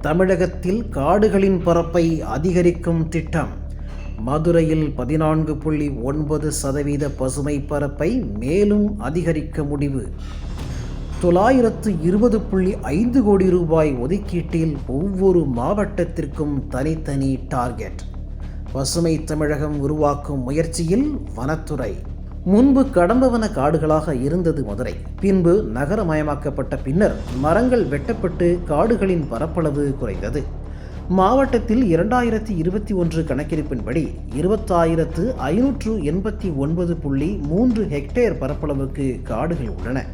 தமிழகத்தில் காடுகளின் பரப்பை அதிகரிக்கும் திட்டம். மதுரையில் பதினான்கு புள்ளி ஒன்பது சதவீத பசுமை பரப்பை மேலும் அதிகரிக்க முடிவு. தொள்ளாயிரத்து இருபது புள்ளி ஐந்து கோடி ரூபாய் ஒதுக்கீட்டில் ஒவ்வொரு மாவட்டத்திற்கும் தனித்தனி டார்கெட். பசுமை தமிழகம் உருவாக்கும் முயற்சியில் வனத்துறை. முன்பு கடம்பவன காடுகளாக இருந்தது மதுரை. பின்பு நகரமயமாக்கப்பட்ட பின்னர் மரங்கள் வெட்டப்பட்டு காடுகளின் பரப்பளவு குறைந்தது. மாவட்டத்தில் இரண்டாயிரத்தி இருபத்தி ஒன்று கணக்கெடுப்பின்படி இருபத்தாயிரத்து ஐநூற்று எண்பத்தி ஒன்பது புள்ளி மூன்று ஹெக்டேர் பரப்பளவுக்கு காடுகள் உள்ளன.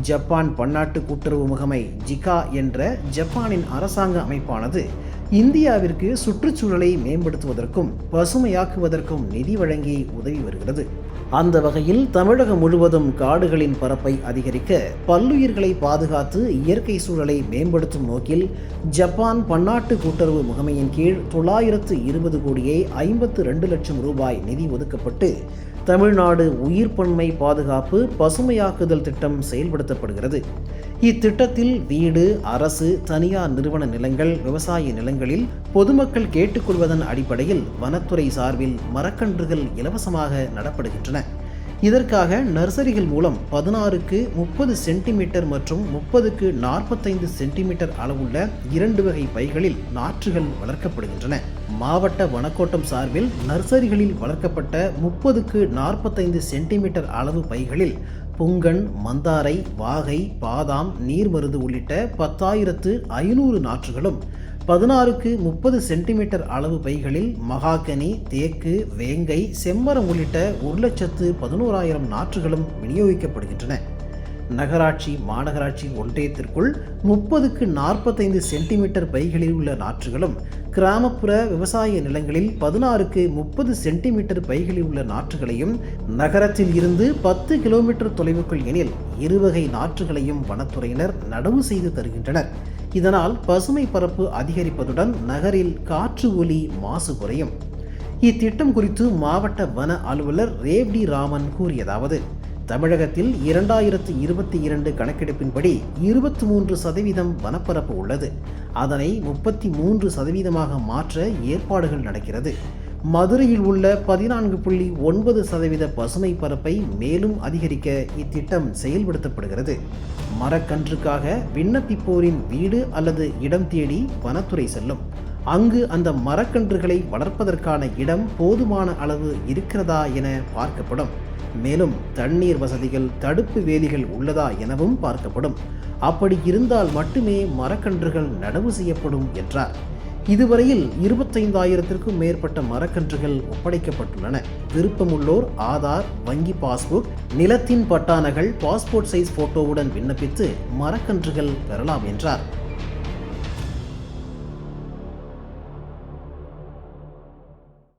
ஜப்பான் பன்னாட்டு கூட்டுறவு முகமை ஜிகா என்ற ஜப்பானின் அரசாங்க அமைப்பானது இந்தியாவிற்கு சுற்றுச்சூழலை மேம்படுத்துவதற்கும் பசுமையாக்குவதற்கும் நிதி வழங்கி உதவி வருகிறது. அந்த வகையில் தமிழகம் முழுவதும் காடுகளின் பரப்பை அதிகரிக்க பல்லுயிர்களை பாதுகாத்து இயற்கை சூழலை மேம்படுத்தும் நோக்கில் ஜப்பான் பன்னாட்டு கூட்டுறவு முகமையின் கீழ் தொள்ளாயிரத்து இருபது கோடியே ஐம்பத்து ரெண்டு லட்சம் ரூபாய் நிதி ஒதுக்கப்பட்டு தமிழ்நாடு உயிர்ப்பன்மை பாதுகாப்பு பசுமையாக்குதல் திட்டம் செயல்படுத்தப்படுகிறது. இத்திட்டத்தில் வீடு அரசு தனியார் நிறுவன நிலங்கள் விவசாய நிலங்களில் பொதுமக்கள் கேட்டுக்கொள்வதன் அடிப்படையில் வனத்துறை சார்பில் மரக்கன்றுகள் இலவசமாக நடப்படுகின்றன. இதற்காக நர்சரிகள் மூலம் பதினாறுக்கு முப்பது சென்டிமீட்டர் மற்றும் முப்பதுக்கு நாற்பத்தைந்து சென்டிமீட்டர் அளவுள்ள இரண்டு வகை பைகளில் நாற்றுகள் வளர்க்கப்படுகின்றன. மாவட்ட வனக்கோட்டம் சார்பில் நர்சரிகளில் வளர்க்கப்பட்ட முப்பதுக்கு நாற்பத்தைந்து சென்டிமீட்டர் அளவு பைகளில் புங்கன் மந்தாரை வாகை பாதாம் நீர்மருந்து உள்ளிட்ட பத்தாயிரத்து ஐநூறு நாற்றுகளும் பதினாறுக்கு முப்பது சென்டிமீட்டர் அளவு பைகளில் மகாகனி தேக்கு வேங்கை செம்மரம் உள்ளிட்ட ஒரு லட்சத்து பதினோராயிரம் நாற்றுகளும் விநியோகிக்கப்படுகின்றன. நகராட்சி மாநகராட்சி ஒன்றியத்திற்குள் முப்பதுக்கு நாற்பத்தைந்து சென்டிமீட்டர் பைகளில் உள்ள நாற்றுகளும் கிராமப்புற விவசாய நிலங்களில் பதினாறுக்கு முப்பது சென்டிமீட்டர் பைகளில் உள்ள நாற்றுகளையும் நகரத்தில் இருந்து பத்து கிலோமீட்டர் தொலைவுக்குள் எனில் இருவகை நாற்றுகளையும் வனத்துறையினர் நடவு செய்து தருகின்றனர். இதனால் பசுமை பரப்பு அதிகரிப்பதுடன் நகரில் காற்று ஒலி மாசு குறையும். இத்திட்டம் குறித்து மாவட்ட வன அலுவலர் ரேவ்டி ராமன் கூறியதாவது தமிழகத்தில் இரண்டாயிரத்து இருபத்தி இரண்டு கணக்கெடுப்பின்படி இருபத்தி மூன்று சதவீதம் வனப்பரப்பு உள்ளது. அதனை முப்பத்தி மூன்று சதவீதமாக மாற்ற ஏற்பாடுகள் நடக்கிறது. மதுரையில் உள்ள பதினான்கு புள்ளி ஒன்பது சதவீத பசுமை பரப்பை மேலும் அதிகரிக்க இத்திட்டம் செயல்படுத்தப்படுகிறது. மரக்கன்றுக்காக விண்ணப்பிப்போரின் வீடு அல்லது இடம் தேடி வனத்துறை செல்லும். அங்கு அந்த மரக்கன்றுகளை வளர்ப்பதற்கான இடம் போதுமான அளவு இருக்கிறதா என பார்க்கப்படும். மேலும் தண்ணீர் வசதிகள் தடுப்பு வேலிகள் உள்ளதா எனவும் பார்க்கப்படும். அப்படி இருந்தால் மட்டுமே மரக்கன்றுகள் நடவு செய்யப்படும் என்றார். இதுவரையில் இருபத்தைந்தாயிரத்திற்கும் மேற்பட்ட மரக்கன்றுகள் ஒப்படைக்கப்பட்டுள்ளன. விருப்பமுள்ளோர் ஆதார் வங்கி பாஸ்புக் நிலத்தின் பட்டானகள் பாஸ்போர்ட் சைஸ் போட்டோவுடன் விண்ணப்பித்து மரக்கன்றுகள் பெறலாம் என்றார்.